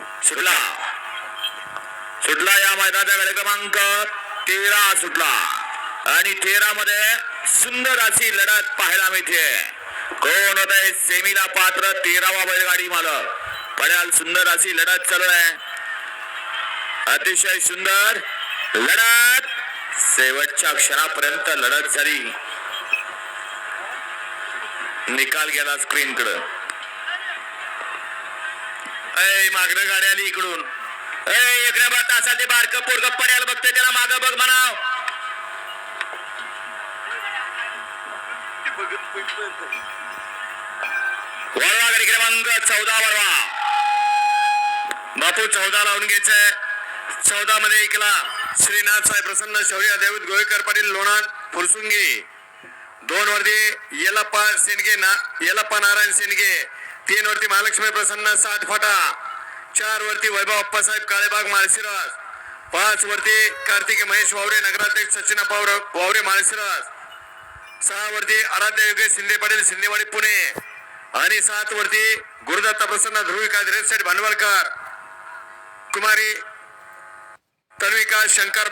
सुटला. सुटला या मैदानाचा गड क्रमांक तेरा सुटला. आणि तेरा मध्ये सुंदर अशी लढत पाहायला मिळते. कोण होत आहे सेमीला पात्र? तेरावा बैलगाडी मालक. पड्याल सुंदर अशी लढत चालू आहे. अतिशय सुंदर लढत. शेवटच्या क्षणापर्यंत लढत झाली. निकाल गेला स्क्रीन कडे. ऐ मागणं गाडी आली इकडून. ऐ एक नंबर तासात ते बारक पोरग पड्याला बघतोय त्याला माग बघ म्हणाव. वळवा गाडी क्रमांक चौदा वळवा. बापू चौदा लावून घ्यायचंय चौदा मध्ये ऐकला श्रीनाथ साहेब प्रसन्न शौर्य देवत गोळीकर पाटील लोणार फुरसुंगी. दोन वरती येलप्पा सेनगे ना येलप्पा नारायण सेनगे तीन वरती महालक्ष्मी प्रसन्न साठ फाटा चार वरती वैभव अप्पासाहेब काळेबाग माळशिरस पाच वरती कार्तिक महेश वावरे नगराध्यक्ष सचिन वावरे वावरे सहा वरती आराध्य योगेश शिंदे पाटील शिंदेवाडी पुणे आणि सात वरती गुरुदत्ता प्रसन्न ध्रुविका रेड भांडवलकर कुमारी तन्विका शंकर